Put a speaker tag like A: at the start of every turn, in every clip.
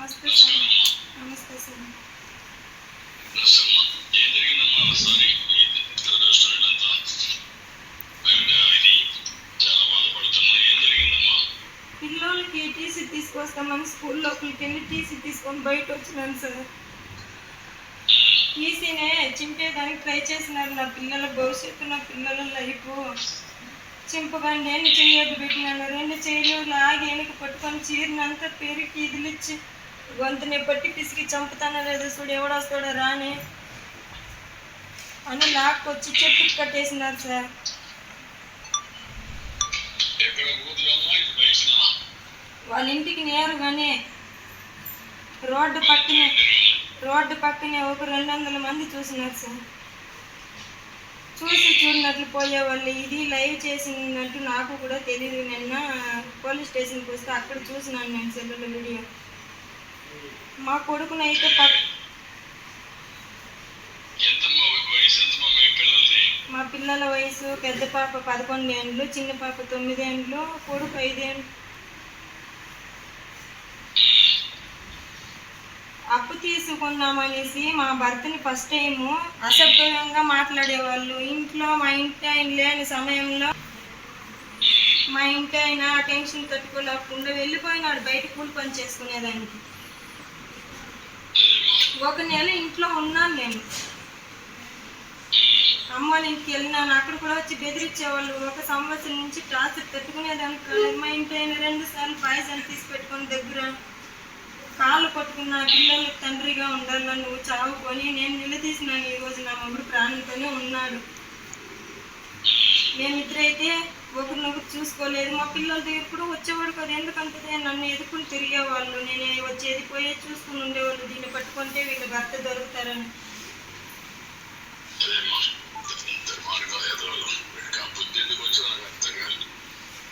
A: నమస్తే సార్. నమస్తే సార్. పిల్లోళ్ళకి టీసీ తీసుకొస్తామని స్కూల్ లోపలికి వెళ్ళి టీసీ తీసుకొని బయట వచ్చినాను సార్. టీసీనే చింపేదానికి ట్రై చేసినారు నా పిల్లల భవిష్యత్తు నా పిల్లల లైఫ్. చింపకండి అని చెయ్యొద్దు పెట్టినాను. రెండు చెయ్యలు లాగి వెనక పట్టుకొని చీరినంతా పెరిగి ఇదిలిచ్చి గొంతుని పట్టి పిసికి చంపుతానో లేదో చూడు ఎవడొస్తాడో రాని. అని లాక్కొచ్చి చెప్పి కట్టేసినారు సార్. వాళ్ళ ఇంటికి నేరుగానే రోడ్డు పక్కనే రోడ్డు పక్కనే ఒక రెండు వందల మంది చూసినారు సార్. చూసి చూడనట్లు పోయేవాళ్ళు ఇది లైవ్ చేసినట్టు నాకు కూడా తెలియదు నిన్న పోలీస్ స్టేషన్కి వస్తే అక్కడ చూసినాను నేను సెల్లుల వీడియో. మా కొడుకునైతే
B: మీ
A: పిల్లల వయసు పెద్ద పాప పదకొండు ఏండ్లు చిన్న పాప తొమ్మిది ఏండ్లు కొడుకు ఐదేండ్లు అప్పు తీసుకున్నామనేసి మా భర్తని ఫస్ట్ టైము అసభ్యంగా మాట్లాడేవాళ్ళు. ఇంట్లో మా ఇంటి ఆయన లేని సమయంలో మా ఇంటి ఆయన టెన్షన్ తట్టుకోలేకుండా వెళ్ళిపోయినాడు బయట కూలి పని చేసుకునేదానికి. ఒక నెల ఇంట్లో ఉన్నాను నేను. అమ్మ ఇంటికి వెళ్ళినాను. అక్కడ కూడా వచ్చి బెదిరించేవాళ్ళు. ఒక సంవత్సరం నుంచి టార్చర్ తట్టుకునేదానికి కాదు. మా ఇంటి అయిన రెండు సార్లు పైసలు తీసి దగ్గర కాళ్ళు పట్టుకున్న పిల్లలకు తండ్రిగా ఉండాలని నువ్వు చావుకొని నేను నిలదీసినాను. ఈరోజు నా మొగుడు ప్రాణంతోనే ఉన్నాడు. మేమిద్దరైతే ఒకరినొకరు చూసుకోలేదు. మా పిల్లలతో ఎప్పుడు వచ్చేవాడు కదా. ఎందుకంటే నన్ను ఎదుర్కొని తిరిగేవాళ్ళు. నేను వచ్చేది పోయే చూసుకుని ఉండేవాళ్ళు. పట్టుకుంటే వీళ్ళు భర్త దొరుకుతారని.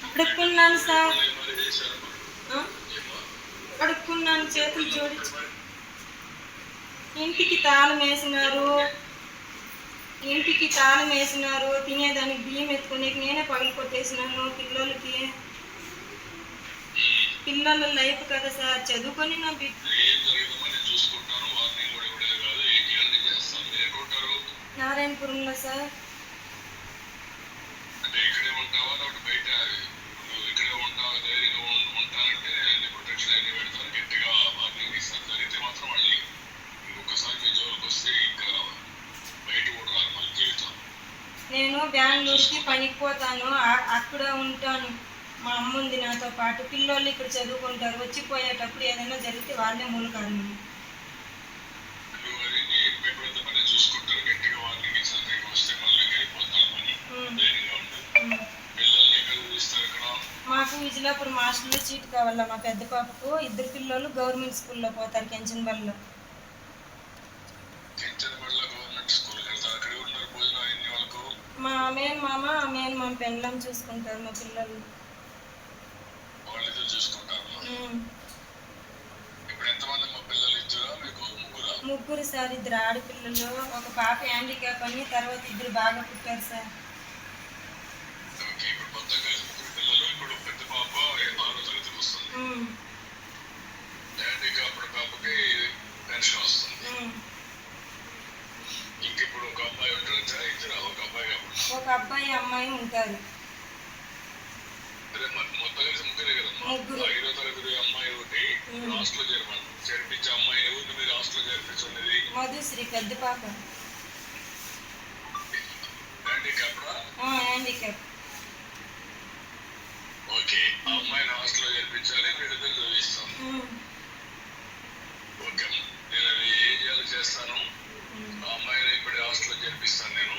A: అడుక్కున్నాను సార్. అడుక్కున్నాను చేతులు జోడించి. ఇంటికి తాళం వేసినారు. ఇంటికి తాళం వేసినారు. తినేదానికి బియ్యం ఎత్తుకునే నేనే పగలు కొట్టేసినాను పిల్లలకి. పిల్లల లైఫ్ కదా సార్? చదువుకొని నా నారాయణపురంలో సార్. నేను బెంగళూరుకి పనికి పోతాను. అక్కడ ఉంటాను. మా అమ్మ ఉంది నాతో పాటు. పిల్లోళ్ళు ఇక్కడ చదువుకుంటారు. వచ్చిపోయేటప్పుడు ఏదైనా జరిగితే వాళ్ళే మూల కారణం.
B: నువ్వు అది నీ ఎప్పుడైతే పని చూసుకుంటారు గట్టిగా వార్నింగ్ ఇచ్చిన దగ్గరికి వస్తే మళ్ళీ వెళ్ళిపోతారు పని.
A: ఉమ్,
B: ధైర్యంగా ఉండు
A: ఉమ్.
B: పిల్లల్ని ఎక్కడ చూస్తారు ఇక్కడ?
A: మాకు విజయలాపురం హాస్టల్లో సీట్ కావాలా మా పెద్ద పాపకు. ఇద్దరు పిల్లలు గవర్నమెంట్ స్కూల్లో పోతారు కెంచన్బల్లో మా మేన్ మామ మేన్ మామ పెండ్లం చూసుకుంటారు మా పిల్లలు
B: వాళ్ళతో చూసుకుంటారు
A: ఉమ్.
B: ఇప్పుడు ఎంతమంది మా పిల్లలు ఇద్దరా మీకు ముగ్గురా
A: సార్ ఇద్దరు ఆడపిల్లలు ఒక పాప హ్యాండిక్యాప్ అని తర్వాత ఇద్దరు బాగా పుట్టారు సార్.
B: ఒక అబ్బాయి
A: అమ్మాయి ఉంటారు.
B: ముగ్గురే అమ్మాయి ఒకటి చేరమని చేర్పించే అమ్మాయి ఎవరిని మీరు హాస్టల్లో చేర్పించున్నది
A: మధుశ్రీ పెద్ద పాప.
B: డాడీకి అప్పుడా
A: హ్యాండిక్యాప్.
B: ఓకే అమ్మాయిని హాస్టల్లో చేర్పించాలి వీళ్ళిద్దరు చదివిస్తాను.
A: Um,
B: okay. నేను అది ఏం చేయాలో చేస్తాను. అమ్మాయిని ఇప్పుడే హాస్టల్లో చేర్పిస్తాను నేను.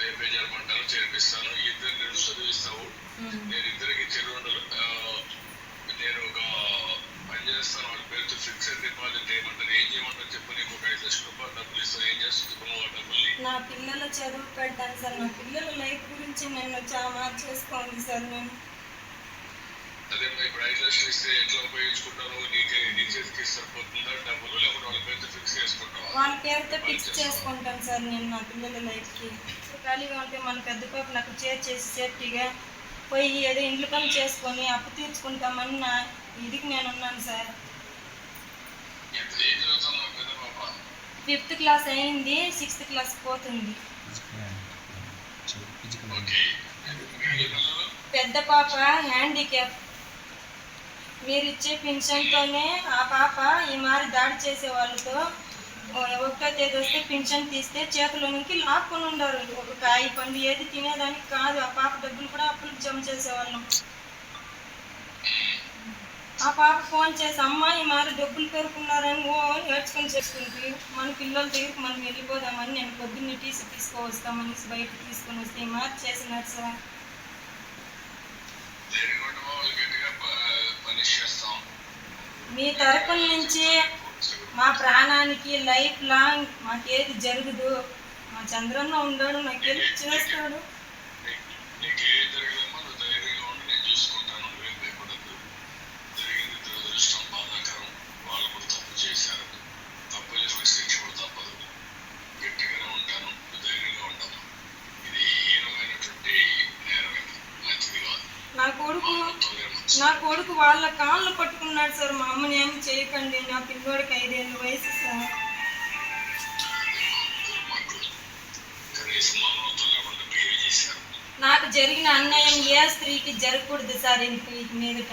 B: రేపే చేరమంటాను చేర్పిస్తాను. ఇద్దరు నేను చదివిస్తావు. నేను ఇద్దరికి చెరువుండలు నేను ఒక పని చేస్తాను వాళ్ళ పేరుతో ఫిక్స్డ్ డిపాజిట్ చేయమంటాను ఏం చేయమంటారు చెప్పు నీకు ఒక ఐదు లక్షల రూపాయలు డబ్బులు ఇస్తాను ఏం చేస్తుంది చెప్పు ఆ డబ్బుల్ని.
A: నా పిల్లల చదువు పెడతాను సార్ నా పిల్లల లైఫ్ గురించి నేను చాలా చేసుకోండి సార్ నేను.
B: అదే మరి ఇప్పుడు ఐదు లక్షలు ఇస్తే ఎట్లా ఉపయోగించుకుంటాను నీకే నీ చేతికి సరిపోతుందా డబ్బులు? లేకపోతే వాళ్ళ పేరుతో ఫిక్స్ చేసుకుంటావా?
A: వాళ్ళ పేరుతో ఫిక్స్ చేసుకుంటాను సార్ నేను నా పిల్లల లైఫ్కి ఖాళీగా ఉంటే మన పెద్ద పాప నాకు చేర్చేసి సేఫ్టీగా పోయి ఏదో ఇండ్లు పని చేసుకొని అప్పు తీర్చుకుంటామన్న ఇదికి నేను ఉన్నాను సార్. ఫిఫ్త్ క్లాస్ అయింది సిక్స్త్ క్లాస్ పోతుంది. పెద్ద పాప హ్యాండిక్యాప్. మీరు ఇచ్చే పింఛన్తోనే ఆ పాప ఈ మారి దాడి చేసే వాళ్ళతో తేదీ వస్తే పింఛన్ తీస్తే చేతిలో నుంచి లాక్కొని ఉండరు. ఒక కాయ పండు ఏది తినేదానికి కాదు. ఆ పాప డబ్బులు కూడా అప్పులకు జమ చేసేవాళ్ళం. ఆ పాప ఫోన్ చేసి అమ్మ ఈ మారి డబ్బులు పెరుకున్నారని ఓ నేర్చుకొని చేసుకుంటే మన పిల్లల దగ్గరికి మనం వెళ్ళిపోదామని నేను పొద్దున్నే టీసీ తీసుకువస్తామని బయట తీసుకొని వస్తే ఈ మారి చేసినారు సార్ మీ తరపున నుంచి మా ప్రాణానికి లైఫ్ లాంగ్ మాకేది జరగదు. మా చంద్రంలో ఉండడు నాకు చేస్తాడు
B: నీకు- నీకు ఏం జరగదమ్మా నువ్వు ధైర్యంగా ఉండి నేను చూసుకుంటాను నువ్వేం భయపడద్దు జరిగింది దురదృష్టం బాధాకరం వాళ్ళు కూడా తప్పు చేశారు తప్పు చేసిన శిక్ష కూడా తప్పదు గట్టిగానే ఉంటాను నువ్వు ధైర్యంగా ఉండము ఇది హీనమైనటువంటి నేరం ఇది మంచిది కాదు
A: నా కొడుకు
B: మొత్తం నేరం.
A: నా కొడుకు వాళ్ళ కాళ్ళు పట్టుకున్నాడు సార్ మా అమ్మని ఏమి చేయకండి నా పిల్లోడికి ఐదేళ్ళ వయసు సార్. నాకు జరిగిన అన్యాయం ఏ స్త్రీకి జరగకూడదు సార్ ఇంక ఇక మీదట.